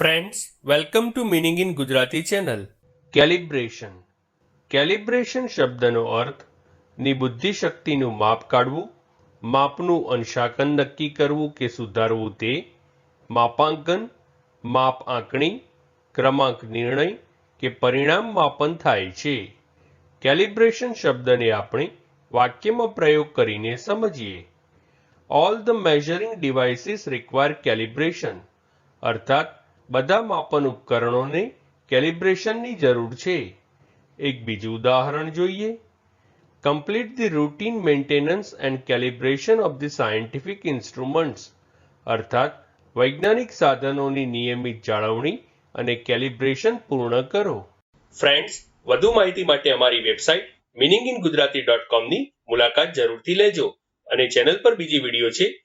Friends welcome to meaning in Gujarati channel calibration calibration શબ્દનો અર્થ, ની બુદ્ધિશક્તિનું માપ કાઢવું, માપનું અંશાંકન નક્કી કરવું કે સુધારવું તે, માપાંકન, માપ આંકણી, ક્રમાંક નિર્ણય કે પરિણામ માપન થાય છે. કેલિબ્રેશન શબ્દને આપણે વાક્યમાં પ્રયોગ કરીને સમજીએ. All the measuring devices require calibration અર્થાત બધા માપન ઉપકરણોને કેલિબ્રેશનની જરૂર છે. એક બીજું ઉદાહરણ જોઈએ. Complete the routine maintenance and calibration of the scientific instruments અર્થાત વૈજ્ઞાનિક સાધનોની નિયમિત જાળવણી અને કેલિબ્રેશન પૂર્ણ કરો. ફ્રેન્ડ્સ વધુ માહિતી માટે અમારી website meaning in Gujarati dot કોમની મુલાકાત જરૂરથી લેજો અને ચેનલ પર બીજી વીડિયો છે